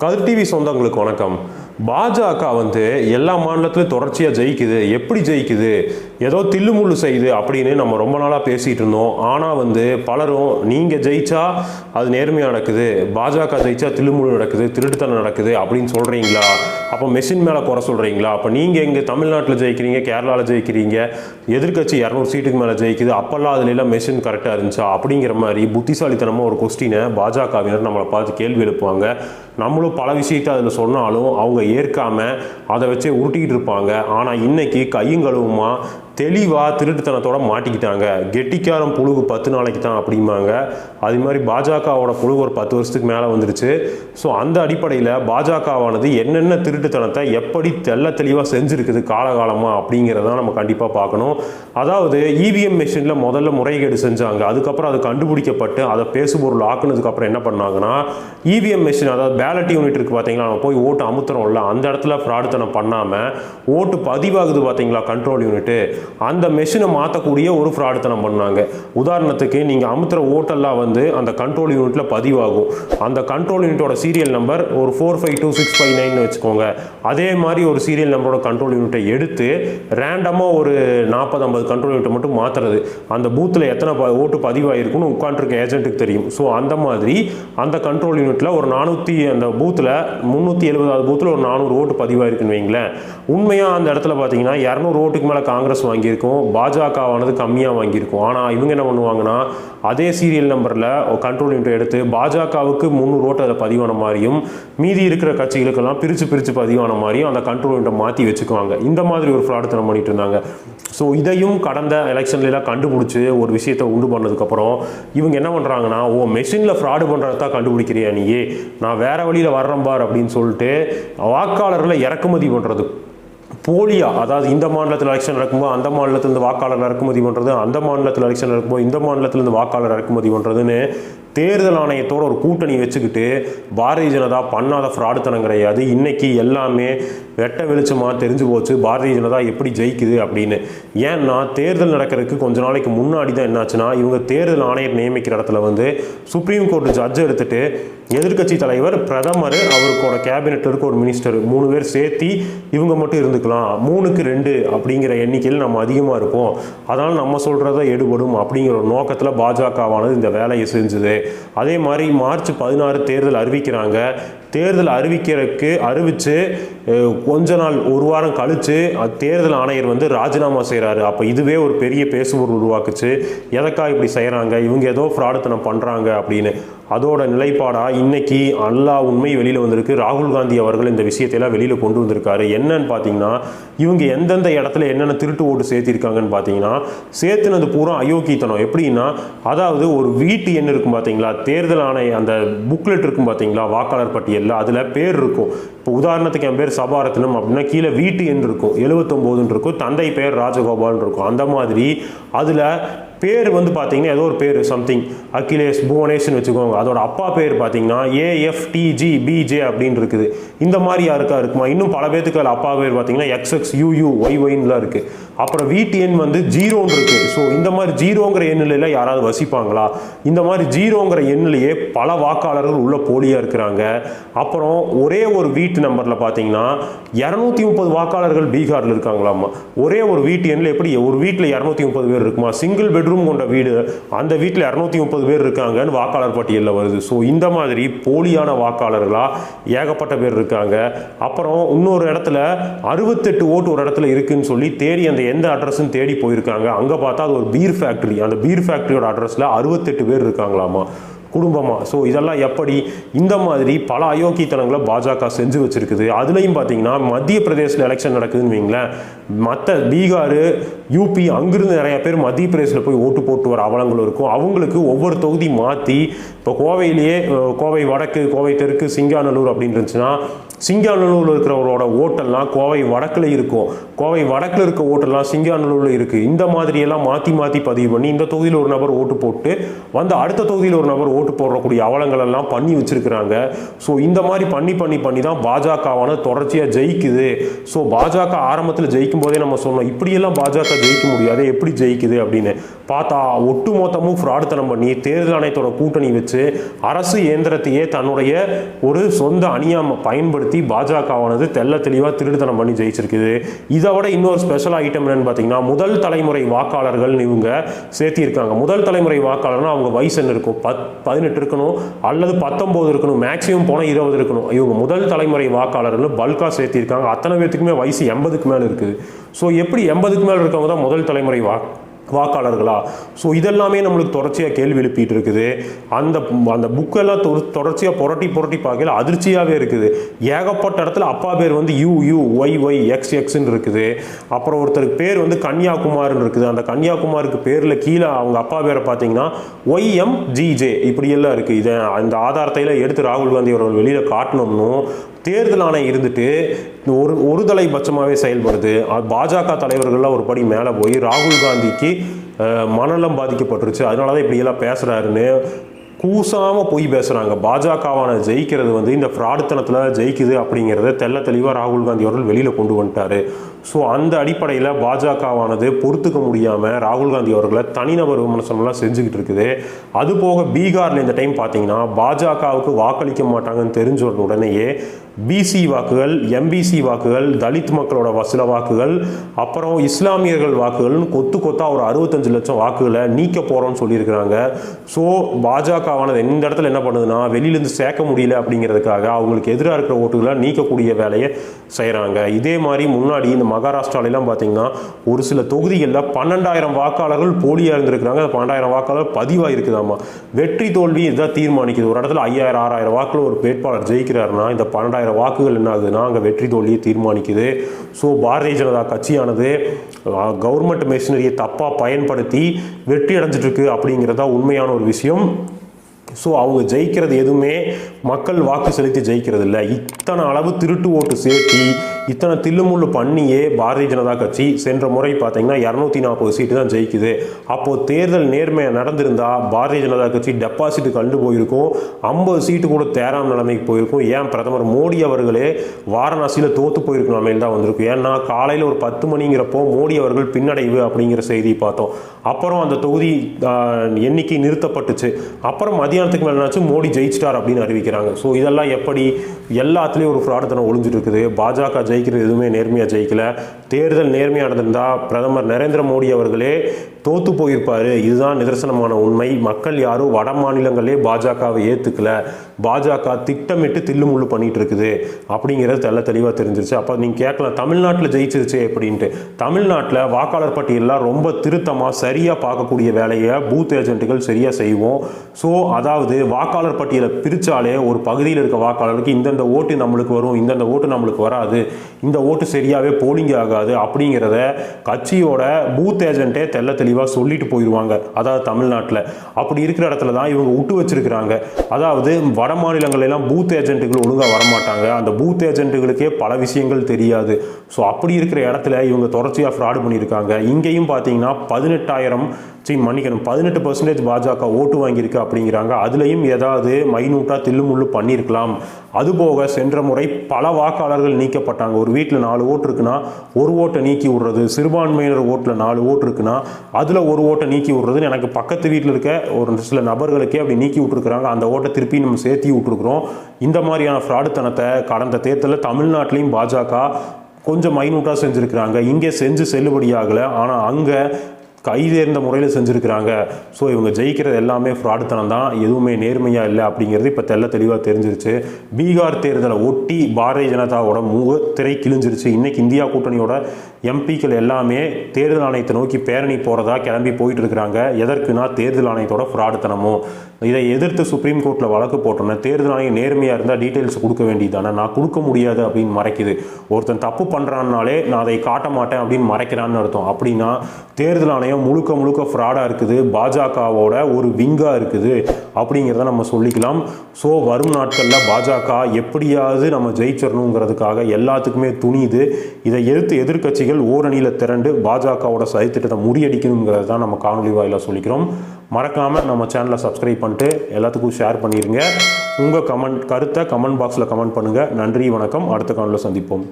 கதிர் TV சொந்தங்களுக்கு வணக்கம். பாஜக வந்து எல்லா மாநிலத்திலும் தொடர்ச்சியாக ஜெயிக்குது. எப்படி ஜெயிக்குது? ஏதோ தில்லுமுள்ளு செய்யுது அப்படின்னு நம்ம ரொம்ப நாளாக பேசிகிட்டு இருந்தோம். ஆனால் வந்து பலரும் நீங்கள் ஜெயிச்சா அது நேர்மையாக நடக்குது. பாஜக ஜெயிச்சா தில்லுமுள்ளு நடக்குது திருட்டுத்தனம் நடக்குது அப்படின்னு சொல்கிறீங்களா அப்போ மெஷின் மேலே குறை சொல்கிறீங்களா அப்போ நீங்கள் எங்கே தமிழ்நாட்டில் ஜெயிக்கிறீங்க கேரளாவில் ஜெயிக்கிறீங்க எதிர்க்கட்சி இரநூறு சீட்டுக்கு மேலே ஜெயிக்குது அப்போல்லாம் அதுல எல்லாம் மெஷின் கரெக்டாக இருந்துச்சா? அப்படிங்கிற மாதிரி புத்திசாலித்தனமாக ஒரு கொஸ்டினை பாஜகவினர் நம்மளை பார்த்து கேள்வி எழுப்புவாங்க. நம்மளும் பல விஷயத்தை அதில் சொன்னாலும் அவங்க ஏற்காமல் அதை வச்சே உருட்டிக்கிட்டு இருப்பாங்க. ஆனால் இன்னைக்கு கையும் கழுவுமா தெளிவாக திருட்டுத்தனத்தோட மாட்டிக்கிட்டாங்க. கெட்டிக்காரம் புழுகு பத்து நாளைக்கு தான் அப்படிம்பாங்க. அது மாதிரி பாஜகவோட புழுகு ஒரு பத்து வருஷத்துக்கு மேலே வந்துருச்சு. ஸோ அந்த அடிப்படையில் பாஜகவானது என்னென்ன திருட்டுத்தனத்தை எப்படி தெள்ள தெளிவாக செஞ்சுருக்குது காலகாலமாக அப்படிங்கிறத நம்ம கண்டிப்பாக பார்க்கணும். அதாவது இவிஎம் மிஷினில் முதல்ல முறைகேடு செஞ்சாங்க. அதுக்கப்புறம் அது கண்டுபிடிக்கப்பட்டு அதை பேசுபொருள் ஆக்குனதுக்கப்புறம் என்ன பண்ணாங்கன்னா இவிஎம் மிஷின் அதாவது பேலட் யூனிட் இருக்குது பார்த்தீங்களா நம்ம போய் ஓட்டு அமுத்துறோம்ல அந்த இடத்துல ஃப்ராடுத்தனம் பண்ணாமல் ஓட்டு பதிவாகுது பார்த்தீங்களா கண்ட்ரோல் யூனிட்டு அந்த மெஷினை மாற்றக்கூடிய ஒரு ஃப்ராடுத்தனம் பண்ணாங்க. உதாரணத்துக்கு நீங்கள் அமுத்துற ஓட்டெல்லாம் வந்து அந்த கண்ட்ரோல் யூனிட்டில் பதிவாகும். அந்த கண்ட்ரோல் யூனிட்டோட சீரியல் நம்பர் ஒரு four five two six five nine வச்சுக்கோங்க. அதே மாதிரி ஒரு சீரியல் நம்பரோட கண்ட்ரோல் யூனிட்டை எடுத்து ரேண்டமாக ஒரு நாற்பது ஐம்பது கண்ட்ரோல் யூனிட்டை மட்டும் மாற்றுறது அந்த பூத்தில் எத்தனை ப- ஓட்டு பதிவாயிருக்குன்னு உட்காந்துருக்க ஏஜென்ட்டுக்கு தெரியும். ஸோ அந்த மாதிரி அந்த கண்ட்ரோல் யூனிட்டில் ஒரு நானூற்றி அந்த பூத்தில் முந்நூற்றி எழுபதாவது பூத்தில் ஒரு நானூறு ஓட்டு பதிவாயிருக்குன்னு வைங்களேன். உண்மையாக அந்த இடத்துல பார்த்தீங்கன்னா இரநூறு ஓட்டுக்கு மேலே காங்கிரஸ் வாங்கியிருக்கும். பாஜகவானது கம்மியாக வாங்கியிருக்கும். ஆனால் இவங்க என்ன பண்ணுவாங்கன்னா அதே சீரியல் நம்பரில் கண்ட்ரோல் யூனிட் எடுத்து பாஜகவுக்கு முந்நூறு ஓட்டு அதில் பதிவான மாதிரியும் மீதி இருக்கிற கட்சிகளுக்கெல்லாம் பிரித்து பிரித்து பதிவான மாதிரியும் அந்த கண்ட்ரோல் யூனிட்டை மாற்றி வச்சுக்குவாங்க. இந்த மாதிரி ஒரு ஃப்ராடுத்தனம் பண்ணிட்டு இருந்தாங்க ஸோ இதையும் கடந்த எலெக்ஷன்லாம் கண்டுபிடிச்சி ஒரு விஷயத்தை உண்டு பண்ணதுக்கப்புறம் இவங்க என்ன பண்ணுறாங்கன்னா ஓ மெஷினில் ஃப்ராடு பண்ணுறதா கண்டுபிடிக்கிறியா நீயே? நான் வேற வழியில் வர்றேன் பார் அப்படின்னு சொல்லிட்டு வாக்காளர்களை இறக்குமதி பண்ணுறது போலியா அதாவது இந்த மாநிலத்தில் எலெக்ஷன் நடக்கும்போது அந்த மாநிலத்திலிருந்து வாக்காளர் இறக்குமதி பண்ணுறது அந்த மாநிலத்தில் எலெக்ஷன் நடக்கும்போது இந்த மாநிலத்திலேருந்து வாக்காளர் இறக்குமதி பண்ணுறதுன்னு தேர்தல் ஆணையத்தோட ஒரு கூட்டணி வச்சுக்கிட்டு பாரதிய ஜனதா பண்ணாத ஃப்ராடுத்தனம் கிடையாது. இன்றைக்கி எல்லாமே வெட்ட வெளிச்சமாக தெரிஞ்சு போச்சு. பாரதிய ஜனதா எப்படி ஜெயிக்குது அப்படின்னு. ஏன்னா தேர்தல் நடக்கிறதுக்கு கொஞ்ச நாளைக்கு முன்னாடி தான் என்னாச்சுன்னா இவங்க தேர்தல் ஆணையர் நியமிக்கிற இடத்துல வந்து சுப்ரீம் கோர்ட் ஜட்ஜ் எடுத்துட்டு எதிர்க்கட்சி தலைவர் பிரதமர் அவருக்கோட கேபினெட் இருக்க ஒரு மினிஸ்டர் மூணு பேர் சேர்த்தி இவங்க மட்டும் இருந்துக்கலாம். மூணுக்கு ரெண்டு அப்படிங்கிற எண்ணிக்கையில் நம்ம அதிகமாக இருப்போம். அதனால் நம்ம சொல்கிறத எடுபடும் அப்படிங்கிற ஒரு நோக்கத்தில் பாஜகவானது இந்த வேலையை செஞ்சுது. அதே மாதிரி மார்ச் பதினாறு தேர்தல் அறிவிக்கிறாங்க. தேர்தல் அறிவிக்கிறதுக்கு அறிவித்து கொஞ்ச நாள் ஒரு வாரம் கழித்து தேர்தல் ஆணையர் வந்து ராஜினாமா செய்கிறாரு அப்போ இதுவே ஒரு பெரிய பேசுபொருள் உருவாக்குச்சு. எதற்காக இப்படி செய்கிறாங்க இவங்க ஏதோ ஃப்ராடுத்தனம் பண்ணுறாங்க அப்படின்னு. அதோட நிலைப்பாடாக இன்றைக்கி எல்லா உண்மை வெளியில் வந்திருக்கு. ராகுல் காந்தி அவர்கள் இந்த விஷயத்தையெல்லாம் வெளியில் கொண்டு வந்திருக்காரு. என்னன்னு பார்த்தீங்கன்னா இவங்க எந்தெந்த இடத்துல என்னென்ன திருட்டு ஓட்டு சேர்த்திருக்காங்கன்னு பார்த்தீங்கன்னா சேர்த்துனது பூரா அயோக்கியத்தனம். எப்படின்னா அதாவது ஒரு வீட்டு எண் இருக்கும் பார்த்தீங்களா தேர்தல் ஆணைய அந்த புக்லெட் இருக்கும் பார்த்தீங்களா வாக்காளர் பட்டியலில் அதில் பேர் இருக்கும். இப்போ உதாரணத்துக்கு என் பேர் சபாரத்னம் அப்படின்னா கீழே வீட்டு எண் இருக்கும். எழுபத்தொம்போதுன்னு இருக்கும். தந்தை பேர் ராஜகோபால்னு இருக்கும். அந்த மாதிரி அதில் பேர் வந்து பார்த்தீங்கன்னா ஏதோ ஒரு பேர் சம்திங் அகிலேஷ் புவனேஷ்னு வச்சுக்கோங்க. அதோட அப்பா பேர் பார்த்தீங்கன்னா ஏஎஃப்டிஜி பிஜே அப்படின்னு இருக்குது. இந்த மாதிரி யாருக்கா இருக்குமா? இன்னும் பல பேத்துக்கு அதில் அப்பா பேர் பார்த்தீங்கன்னா எக்ஸ்எக்ஸ் யூயூ ஒய் ஒய்ன்லாம் இருக்குது அப்புறம் வீட்டு எண் வந்து ஜீரோன்னு இருக்குது ஸோ இந்த மாதிரி ஜீரோங்கிற எண்ணிலையில் யாராவது வசிப்பாங்களா? இந்த மாதிரி ஜீரோங்கிற எண்ணிலேயே பல வாக்காளர்கள் உள்ள போலியாக இருக்கிறாங்க. அப்புறம் ஒரே ஒரு வீட்டு நம்பரில் பார்த்தீங்கன்னா இரநூத்தி முப்பது வாக்காளர்கள் பீகாரில் இருக்காங்களாமா? ஒரே ஒரு வீட்டு எண்ணில் எப்படி ஒரு வீட்டில் இரநூத்தி முப்பது பேர் இருக்குமா? சிங்கிள் பெட்ரூம் கொண்ட வீடு அந்த வீட்டில் இரநூத்தி முப்பது பேர் இருக்காங்கன்னு வாக்காளர் பட்டியலில் வருது. ஸோ இந்த மாதிரி போலியான வாக்காளர்களாக ஏகப்பட்ட பேர் இருக்காங்க. அப்புறம் இன்னொரு இடத்துல அறுபத்தெட்டு ஓட்டு ஒரு இடத்துல இருக்குன்னு சொல்லி தேடி அந்த எந்த அட்ரஸ்ன்னு தேடி போயிருக்காங்க. அங்கே பார்த்தா அது ஒரு பீர் ஃபேக்ட்ரி அந்த பீர் ஃபேக்ட்ரியோட அட்ரஸில் அறுபத்தெட்டு பேர் இருக்காங்களாமா. குடும்பமாக ஸோ இதெல்லாம் எப்படி? இந்த மாதிரி பல அயோக்கியத்தனங்களை பாஜக செஞ்சு வச்சுருக்குது. அதுலேயும் பார்த்தீங்கன்னா மத்திய பிரதேசில் எலெக்ஷன் நடக்குதுன்னு வைங்களேன். மற்ற பீகார் யூபி அங்கிருந்து நிறையா பேர் மத்திய பிரதேசில் போய் ஓட்டு போட்டு வர அவலங்களும் இருக்கும். அவங்களுக்கு ஒவ்வொரு தொகுதி மாற்றி இப்போ கோவையிலேயே கோவை வடக்கு கோவை தெற்கு சிங்காநல்லூர் அப்படின்னு இருந்துச்சுன்னா சிங்காநல்லூரில் இருக்கிறவரோட ஓட்டெல்லாம் கோவை வடக்கில் இருக்கும். கோவை வடக்கில் இருக்க ஓட்டெல்லாம் சிங்காநல்லூரில் இருக்குது இந்த மாதிரியெல்லாம் மாற்றி மாற்றி பதிவு பண்ணி இந்த தொகுதியில் ஒரு நபர் ஓட்டு போட்டு வந்து அடுத்த தொகுதியில் ஒரு நபர் ஓட்டு போடக்கூடிய அவலங்கள் எல்லாம் பண்ணி வச்சிருக்கிறாங்க. ஸோ இந்த மாதிரி பண்ணி பண்ணி பண்ணி தான் பாஜகவான தொடர்ச்சியாக ஜெயிக்குது. ஸோ பாஜக ஆரம்பத்தில் ஜெயிக்கும் போதே நம்ம சொன்னோம் இப்படியெல்லாம் பாஜக ஜெயிக்க முடியாது எப்படி ஜெயிக்குது அப்படின்னு. பார்த்தா ஒட்டுமொத்தமும் ஃப்ராடுத்தனம் பண்ணி தேர்தல் ஆணையத்தோட கூட்டணி வச்சு அரசு இயந்திரத்தையே தன்னுடைய ஒரு சொந்த அணியாம பயன்படுத்தி பாஜகவானது தெள்ள தெளிவாக திருடுத்தனம் பண்ணி ஜெயிச்சிருக்குது. இதை விட இன்னொரு ஸ்பெஷல் ஐட்டம் என்னன்னு பார்த்தீங்கன்னா முதல் தலைமுறை வாக்காளர்கள் இவங்க சேர்த்திருக்காங்க. முதல் தலைமுறை வாக்காளர்னா அவங்க வயசு என்ன இருக்கும்? பத் பதினெட்டு இருக்கணும் அல்லது பத்தொம்போது இருக்கணும் மேக்ஸிமம் போனால் இருபது இருக்கணும். இவங்க முதல் தலைமுறை வாக்காளர்கள் பல்காக சேர்த்திருக்காங்க. அத்தனை பேர்த்துக்குமே வயசு எண்பதுக்கு மேலே இருக்குது. ஸோ எப்படி எண்பதுக்கு மேலே இருக்கவங்க தான் முதல் தலைமுறை வா வாக்காளர்களா? ஸோ இதெல்லாமே நம்மளுக்கு தொடர்ச்சியாக கேள்வி எழுப்பிட்டு இருக்குது. அந்த அந்த புக்கெல்லாம் தொ தொடர்ச்சியாக புரட்டி புரட்டி பார்க்கல அதிர்ச்சியாகவே இருக்குது. ஏகப்பட்ட இடத்துல அப்பா பேர் வந்து U U Y Y X எக்ஸ்ன்னு இருக்குது. அப்புறம் ஒருத்தருக்கு பேர் வந்து கன்னியாகுமார்னு இருக்குது. அந்த கன்னியாகுமாருக்கு பேரில் கீழே அவங்க அப்பா பேரை பார்த்தீங்கன்னா ஒய்எம் ஜிஜே இப்படியெல்லாம் இருக்குது இதை அந்த ஆதாரத்தையெல்லாம் எடுத்து ராகுல் காந்தி அவர்கள் வெளியில் காட்டணும்னும் தேர்தல் ஆணையம் இருந்துட்டு ஒரு ஒரு தலைபட்சமாகவே செயல்படுது. பாஜக தலைவர்கள்லாம் ஒரு படி மேலே போய் ராகுல் காந்திக்கு மனநலம் பாதிக்கப்பட்டுருச்சு. அதனால தான் இப்படியெல்லாம் பேசுகிறாருன்னு கூசாமல் போய் பேசுகிறாங்க பாஜகவான ஜெயிக்கிறது வந்து இந்த ஃப்ராடுத்தனத்தில் ஜெயிக்குது அப்படிங்கிறத தெள்ள தெளிவாக ராகுல் காந்தி அவர்கள் வெளியில் கொண்டு வந்துட்டார். ஸோ அந்த அடிப்படையில் பாஜகவானது பொறுத்துக்க முடியாமல் ராகுல் காந்தி அவர்களை தனிநபர் விமர்சனம்லாம் செஞ்சுக்கிட்டு இருக்குது. அது போக பீகாரில் இந்த டைம் பார்த்தீங்கன்னா பாஜகவுக்கு வாக்களிக்க மாட்டாங்கன்னு தெரிஞ்ச உடனேயே பிசி வாக்குகள் எம்பிசி வாக்குகள் தலித் மக்களோட சில வாக்குகள் அப்புறம் இஸ்லாமியர்கள் வாக்குகள்னு கொத்து கொத்தா ஒரு அறுபத்தஞ்சு லட்சம் வாக்குகளை நீக்க போகிறோம்னு சொல்லியிருக்கிறாங்க. ஸோ பாஜகவானது இந்த இடத்துல என்ன பண்ணுதுன்னா வெளியிலேருந்து சேர்க்க முடியல அப்படிங்கிறதுக்காக அவங்களுக்கு எதிராக இருக்கிற ஓட்டுகளை நீக்கக்கூடிய வேலையை செய்கிறாங்க இதே மாதிரி முன்னாடி இந்த மகாராஷ்டிராலெலாம் பார்த்தீங்கன்னா ஒரு சில தொகுதிகளில் பன்னெண்டாயிரம் வாக்காளர்கள் போலியாக இருந்திருக்கிறாங்க. அந்த பன்னெண்டாயிரம் வாக்காளர் பதிவாக இருக்குதாமா வெற்றி தோல்வி இதுதான் தீர்மானிக்குது. ஒரு இடத்துல ஐயாயிரம் ஆறாயிரம் வாக்கில் ஒரு வேட்பாளர் ஜெயிக்கிறாருன்னா இந்த பன்னெண்டாயிரம் வாக்குகள் என்ன ஆகுதுன்னா அங்கே வெற்றி தோல்வியை தீர்மானிக்குது. ஸோ பாரதிய ஜனதா கட்சியானது கவர்மெண்ட் மெஷினரியை தப்பாக பயன்படுத்தி வெற்றி அடைஞ்சிட்ருக்கு அப்படிங்கிறது அப்படிங்கிறதா உண்மையான ஒரு விஷயம். ஸோ அவங்க ஜெயிக்கிறது எதுவுமே மக்கள் வாக்கு செலுத்தி ஜெயிக்கிறது இல்லை இத்தனை அளவு திருட்டு ஓட்டு சேர்த்தி இத்தனை தில்லுமுள்ளு பண்ணியே பாரதிய ஜனதா கட்சி சென்ற முறை பார்த்தீங்கன்னா இரநூத்தி நாற்பது சீட்டு தான் ஜெயிக்குது. அப்போது தேர்தல் நேர்மையாக நடந்திருந்தா பாரதிய ஜனதா கட்சி டெபாசிட் கண்டு போயிருக்கும். ஐம்பது சீட்டு கூட தேராம் நிலைமைக்கு போயிருக்கும். ஏன் பிரதமர் மோடி அவர்களே வாரணாசியில் தோற்று போயிருக்கும் நிலைமையில் தான் வந்திருக்கும். ஏன்னா காலையில் ஒரு பத்து மணிங்கிறப்போ மோடி அவர்கள் பின்னடைவு அப்படிங்கிற செய்தியை பார்த்தோம். அப்புறம் அந்த தொகுதி எண்ணிக்கை நிறுத்தப்பட்டுச்சு. அப்புறம் மதியானத்துக்கு மேலே என்னாச்சு? மோடி ஜெயிச்சிட்டார் அப்படின்னு அறிவிக்கிறாங்க. ஸோ இதெல்லாம் எப்படி எல்லாத்துலேயும் ஒரு ஃப்ராடுத்தனம் ஒழிஞ்சிட்டு இருக்குது. பாஜக ஜெயிக்கிறது எதுவுமே நேர்மையாக ஜெயிக்கலை. தேர்தல் நேர்மையாக நடந்திருந்தால் பிரதமர் நரேந்திர மோடி அவர்களே தோத்து போயிருப்பாரு. இதுதான் நிதர்சனமான உண்மை. மக்கள் யாரும் வட மாநிலங்களே பாஜகவை ஏற்றுக்கல பாஜக திட்டமிட்டு தில்லுமுள்ளு பண்ணிட்டு இருக்குது அப்படிங்கிறது தெல்ல தெளிவாக தெரிஞ்சிருச்சு. அப்போ நீங்கள் கேட்கலாம் தமிழ்நாட்டில் ஜெயிச்சிருச்சு அப்படின்ட்டு. தமிழ்நாட்டில் வாக்காளர் பட்டியலாம் ரொம்ப திருத்தமாக சரியாக பார்க்கக்கூடிய வேலையை பூத் ஏஜென்ட்டுகள் சரியாக செய்வோம். ஸோ அதாவது வாக்காளர் பட்டியலை பிரித்தாலே ஒரு பகுதியில் இருக்க வாக்காளருக்கு இந்தந்த ஓட்டு நம்மளுக்கு வரும் இந்தந்த ஓட்டு நம்மளுக்கு வராது. இந்த ஓட்டு சரியாகவே போலிங் ஆகாது அப்படிங்கிறத கட்சியோட பூத் ஏஜென்ட்டே தெள்ள தெளிவாக சொல்லிட்டு போயிடுவாங்க அதாவது தமிழ்நாட்டில். அப்படி இருக்கிற இடத்துல தான் இவங்க விட்டு வச்சிருக்கிறாங்க. அதாவது வட மாநிலங்களெல்லாம் பூத் ஏஜென்ட்டுகள் ஒழுங்காக வரமாட்டாங்க. அந்த பூத் ஏஜென்ட்டுகளுக்கே பல விஷயங்கள் தெரியாது. ஸோ அப்படி இருக்கிற இடத்துல இவங்க தொடர்ச்சியாக ஃப்ராடு பண்ணியிருக்காங்க. இங்கேயும் பார்த்தீங்கன்னா பதினெட்டாயிரம் சரி மன்னிக்கணும் பதினெட்டு பர்சன்டேஜ் பாஜக ஓட்டு வாங்கியிருக்கு அப்படிங்கிறாங்க. அதுலேயும் ஏதாவது மைனூட்டாக தில்லுமுள்ளு பண்ணியிருக்கலாம். அதுபோக சென்ற முறை பல வாக்காளர்கள் நீக்கப்பட்டாங்க. ஒரு வீட்டில் நாலு ஓட்டு இருக்குன்னா ஒரு ஓட்டை நீக்கி விடுறது. சிறுபான்மையினர் ஓட்டில் நாலு ஓட்டு இருக்குன்னா அதில் ஒரு ஓட்டை நீக்கி விடுறதுன்னு எனக்கு பக்கத்து வீட்டில் இருக்க ஒரு சில நபர்களுக்கே அப்படி நீக்கி விட்டுருக்குறாங்க. அந்த ஓட்டை திருப்பி நம்ம சேர்த்தி விட்டுருக்குறோம். இந்த மாதிரியான ஃப்ராடுத்தனத்தை கடந்த தேர்தலில் தமிழ்நாட்டிலையும் பாஜக கொஞ்சம் மைனூட்டாக செஞ்சுருக்கிறாங்க. இங்கே செஞ்சு செல்லுபடியாகலை. ஆனால் அங்கே கைதேர்ந்த முறையில் செஞ்சுருக்கிறாங்க. ஸோ இவங்க ஜெயிக்கிறது எல்லாமே ஃப்ராடுத்தனம் தான். எதுவுமே நேர்மையாக இல்லை அப்படிங்கிறது இப்போ தெள்ள தெளிவாக தெரிஞ்சிருச்சு. பீகார் தேர்தலை ஒட்டி பாரதிய ஜனதாவோட முகத்திரை கிழிஞ்சிருச்சு. இன்றைக்கி இந்தியா கூட்டணியோட எம்பிக்கள் எல்லாமே தேர்தல் ஆணையத்தை நோக்கி பேரணி போகிறதா கிளம்பி போயிட்டு இருக்கிறாங்க எதற்குனா தேர்தல் ஆணையத்தோட ஃப்ராடுத்தனமும். இதை எதிர்த்து சுப்ரீம் கோர்ட்டில் வழக்கு போட்டோன்னே தேர்தல் ஆணையம் நேர்மையாக இருந்தால் டீட்டெயில்ஸ் கொடுக்க வேண்டியதானே நான் கொடுக்க முடியாது அப்படின்னு மறைக்குது. ஒருத்தன் தப்பு பண்ணுறான்னாலே நான் அதை காட்ட மாட்டேன் அப்படின்னு மறைக்கிறான்னு அர்த்தம். அப்படின்னா தேர்தல் ஆணையம் முழுக்க முழுக்க ஃப்ராடாக இருக்குது. பாஜகவோட ஒரு விங்காக இருக்குது. அப்படிங்கிறத நம்ம சொல்லிக்கலாம். ஸோ வரும் நாட்களில் பாஜக எப்படியாவது நம்ம ஜெயிச்சிடணுங்கிறதுக்காக எல்லாத்துக்குமே துணியுது. இதை எதிர்த்து கட்சிகள் ஓரணியில் திரண்டு பாஜகவோட சதித்திட்டத்தை முறியடிக்கணுங்கிறது தான் நம்ம காணொலி வாயிலாக சொல்லிக்கிறோம். மறக்காமல் நம்ம சேனலை சப்ஸ்கிரைப் பண்ணிட்டு எல்லாத்துக்கும் ஷேர் பண்ணிடுங்க உங்கள் கமெண்ட் கருத்தை கமெண்ட் பாக்ஸில் கமெண்ட் பண்ணுங்கள் நன்றி வணக்கம். அடுத்த காணொலியில் சந்திப்போம்.